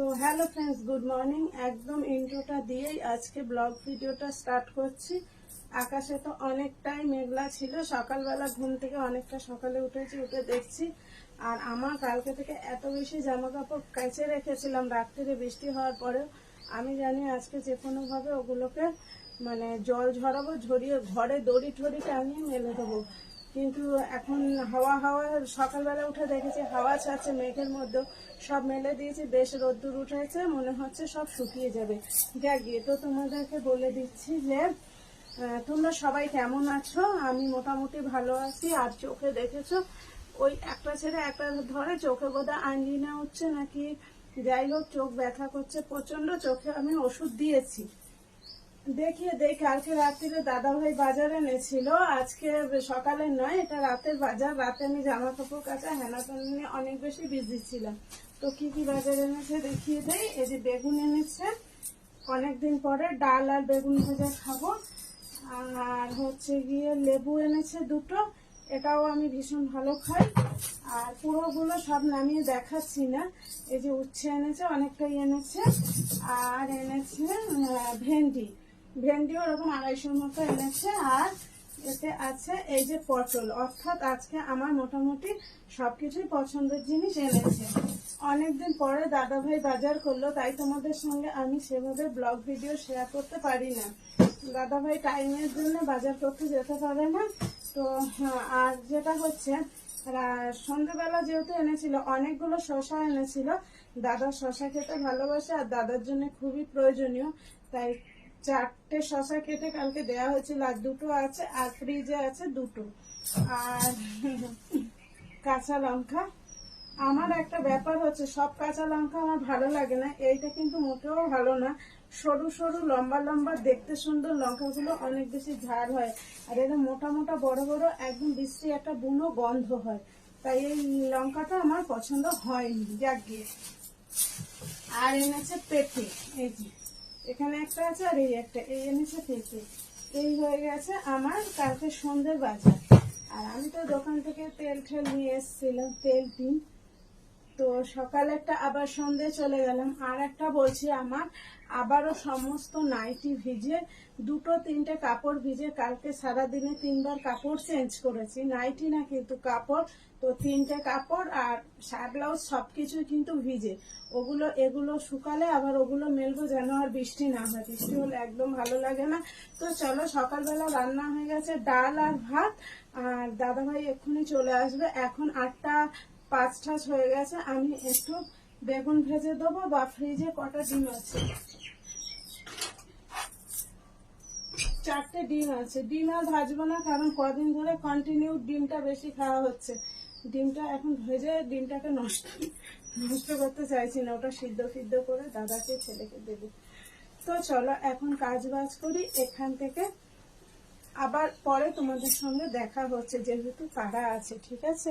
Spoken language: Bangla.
So hello friends good morning একদম ইন্ট্রোটা দিয়েই আজকে ব্লগ ভিডিওটা স্টার্ট করছি। আকাশে তো অনেকটাই মেঘলা ছিল। সকালবেলা ঘুম থেকে অনেকটা সকালে উঠেছি, উঠে দেখছি। আর আমার কালকে থেকে এত বেশি জামা কাপড় কেচে রেখেছিলাম, রাত্রিরে বৃষ্টি হওয়ার পরেও। আমি জানি আজকে যে কোনোভাবে ওগুলোকে মানে জল ঝরাবো, ঝরিয়ে ঘরে দড়ি ঠড়ি টাঙিয়ে মেলে দেবো। কিন্তু এখন হাওয়া হাওয়া সকালবেলা উঠে দেখেছি হাওয়া ছাড়ছে মেঘের মধ্যে সব মেলে দিয়েছি, বেশ রোদ্দুর উঠেছে, মনে হচ্ছে সব শুকিয়ে যাবে। যা গিয়ে তো তোমাদেরকে বলে দিচ্ছি যে তোমরা সবাই কেমন আছো? আমি মোটামুটি ভালো আছি, আর চোখে দেখেছ? ওই একটা ছেড়ে একটা ধরে চোখে বোধহয় আঞ্জিনা হচ্ছে নাকি? যাই হোক, চোখ ব্যথা করছে প্রচণ্ড চোখে আমি ওষুধ দিয়েছি। দেখিয়ে দেখ কালকে রাত্রিরে দাদা ভাই বাজারে এনেছিল। আজকে সকালে নয় এটা রাতের বাজার। রাতে আমি জামা কাপড় কাচা হেনাতেন নিয়ে অনেক বেশি বিজি ছিলাম। তো কি কি বাজার এনেছে দেখিয়ে দেই। এই যে বেগুন এনেছে অনেকদিন পরে ডাল আর বেগুন ভাজা খাব। আর হচ্ছে গিয়ে লেবু এনেছে দুটো এটাও আমি ভীষণ ভালো খাই। আর পুরোগুলো সব নামিয়ে দেখাচ্ছি না। এই যে উচ্ছে এনেছে অনেকটাই এনেছে। আর এনেছে আহ, ভেন্ডি ওরকম আড়াইশোর মতো এনেছে আর এতে আছে এই যে পটল। অর্থাৎ আজকে আমার মোটামুটি সবকিছুই পছন্দের জিনিস এনেছে। অনেকদিন পরে দাদা ভাই বাজার করল তাই তোমাদের সঙ্গে আমি সেভাবে ব্লগ ভিডিও শেয়ার করতে পারি না। দাদা ভাই টাইমের জন্য বাজার করতে যেতে পারে না। তো হ্যাঁ, আর যেটা হচ্ছে সন্ধ্যেবেলা যেহেতু এনেছিল অনেকগুলো শশা এনেছিল। দাদা শশা খেতে ভালোবাসে আর দাদার জন্য খুবই প্রয়োজনীয়। তাই চারটে শশা কেটে কালকে দেওয়া হয়েছিল, আর দুটো আছে, আর ফ্রিজে আছে দুটো। আর কাঁচা লঙ্কা। আমার একটা ব্যাপার হচ্ছে, সব কাঁচা লঙ্কা আমার ভালো লাগে না, এইটা কিন্তু মোটেও ভালো না। সরু সরু, লম্বা লম্বা, দেখতে সুন্দর লঙ্কাগুলো অনেক বেশি ঝাড় হয়। আর এটা মোটা মোটা, বড় বড়, একদম বিশ্রী একটা বুনো গন্ধ হয়। তাই এই লঙ্কাটা আমার পছন্দ হয়নি, যাক গিয়ে। আর এনেছে পেঁপে, এই যে। এখানে একটা আছে আর এই একটা, এই এনেছে থেকে এই হয়ে গেছে আমার কালকে সন্ধ্যের বাজার। আর আমি তো দোকান থেকে তেল ঠেল নিয়ে এসেছিলাম, তেল টিন তো সকালেরটা আবার সন্ধে চলে গেলাম। আর একটা বলছি আমার, আবারও সমস্ত নাইটি ভিজে, দুটো তিনটে কাপড় ভিজে কালকে সারাদিনে তিনবার কাপড় চেঞ্জ করেছি। নাইটি না কিন্তু কাপড়, তো তিনটে কাপড় আর শার্ট ব্লাউজ সবকিছু কিন্তু ভিজে। ওগুলো, এগুলো শুকালে আবার ওগুলো মেলবো যেন আর বৃষ্টি না হয়। বৃষ্টি হলে একদম ভালো লাগে না। তো চলো, সকালবেলা রান্না হয়ে গেছে ডাল আর ভাত। আর দাদাভাই এক্ষুনি চলে আসবে। এখন আটটা পাঁচ ঠাস হয়ে গেছে, আমি একটু বেগুন ভেজে দেবো বা ফ্রিজে কটা ডিম আছে। চারটে ডিম আছে। ডিম আর ভাজবো না, কারণ কদিন ধরে কন্টিনিউ ডিমটা বেশি খাওয়া হচ্ছে। ডিমটা এখন ভেজে ডিমটাকে নষ্ট নষ্ট করতে চাইছি না, ওটা সিদ্ধ সিদ্ধ করে দাদাকে, ছেলেকে দেবে। তো চলো, এখন কাজ বাজ করি, এখান থেকে আবার পরে তোমাদের সঙ্গে দেখা হচ্ছে, যেহেতু তারা আছে, ঠিক আছে?